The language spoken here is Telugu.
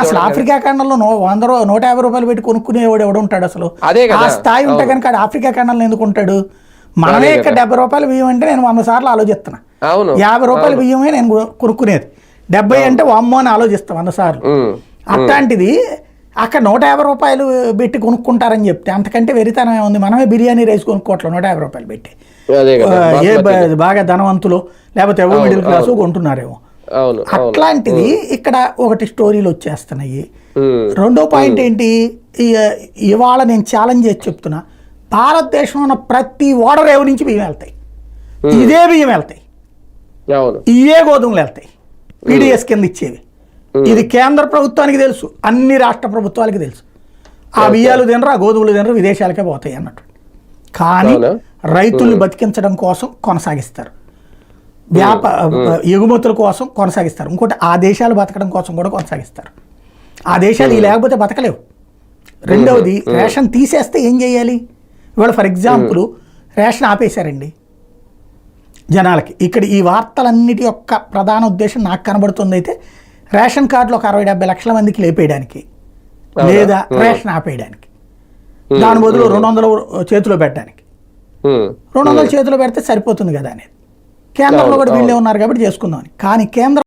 అసలు. ఆఫ్రికా ఖండంలో వంద నూట యాభై రూపాయలు పెట్టి కొనుక్కునేవాడు ఎవడు ఉంటాడు అసలు. ఆ స్థాయి ఉంటే కనుక ఆఫ్రికా ఖండంలో ఎందుకు ఉంటాడు? మనమే ఇక్కడ. డెబ్బై రూపాయలు బియ్యం అంటే నేను వంద సార్లు ఆలోచిస్తున్నా. యాభై రూపాయల బియ్యమే నేను కొనుక్కునేది. డెబ్బై అంటే వామ్మో అని ఆలోచిస్తాను వంద సార్లు. అట్లాంటిది అక్కడ నూట యాభై రూపాయలు పెట్టి కొనుక్కుంటారని చెప్తే అంతకంటే వెరితనం ఏముంది? మనమే బిర్యానీ రైస్ కొనుక్కోవట్లేదు నూట యాభై రూపాయలు పెట్టి. ఏ బాగా ధనవంతులు లేకపోతే ఎవో మిడిల్ క్లాసు కొంటున్నారేమో. అట్లాంటిది ఇక్కడ ఒకటి స్టోరీలు వచ్చేస్తున్నాయి. రెండో పాయింట్ ఏంటి? ఇవాళ నేను ఛాలెంజ్ చేసి చెప్తున్నా. భారతదేశంలో ఉన్న ప్రతి ఓడరేవు నుంచి బియ్యం వెళ్తాయి? ఇదే బియ్యం వెళ్తాయి. ఇవే గోధుమలు వెళ్తాయి. పీడిఎస్ కింద ఇచ్చేవి. ఇది కేంద్ర ప్రభుత్వానికి తెలుసు అన్ని రాష్ట్ర ప్రభుత్వాలకి తెలుసు. ఆ బియ్యాలు తినరు ఆ గోధుమలు తినరు విదేశాలకే పోతాయి అన్నట్టు. కానీ? రైతుల్ని బతికించడం కోసం కొనసాగిస్తారు. వ్యాప ఎగుమతుల కోసం కొనసాగిస్తారు. ఇంకోటి ఆ దేశాలు బతకడం కోసం కూడా కొనసాగిస్తారు. ఆ దేశాలు ఇవి లేకపోతే బతకలేవు. రెండవది రేషన్ తీసేస్తే ఏం చేయాలి? ఇవాళ ఫర్ ఎగ్జాంపుల్ రేషన్ ఆపేశారండి. జనాలకి. ఇక్కడ ఈ వార్తలన్నిటి యొక్క ప్రధాన ఉద్దేశం నాకు కనబడుతుంది అయితే రేషన్ కార్డులు ఒక అరవై డెబ్బై లక్షల మందికి లేపేయడానికి? లేదా రేషన్ ఆపేయడానికి. దాని బదులు రెండు వందలు చేతిలో పెట్టడానికి. రెండు వందలు చేతిలో పెడితే సరిపోతుంది కదా అనేది. కేంద్రంలో కూడా వీళ్ళే ఉన్నారు కాబట్టి చేసుకుందామని. కానీ కేంద్ర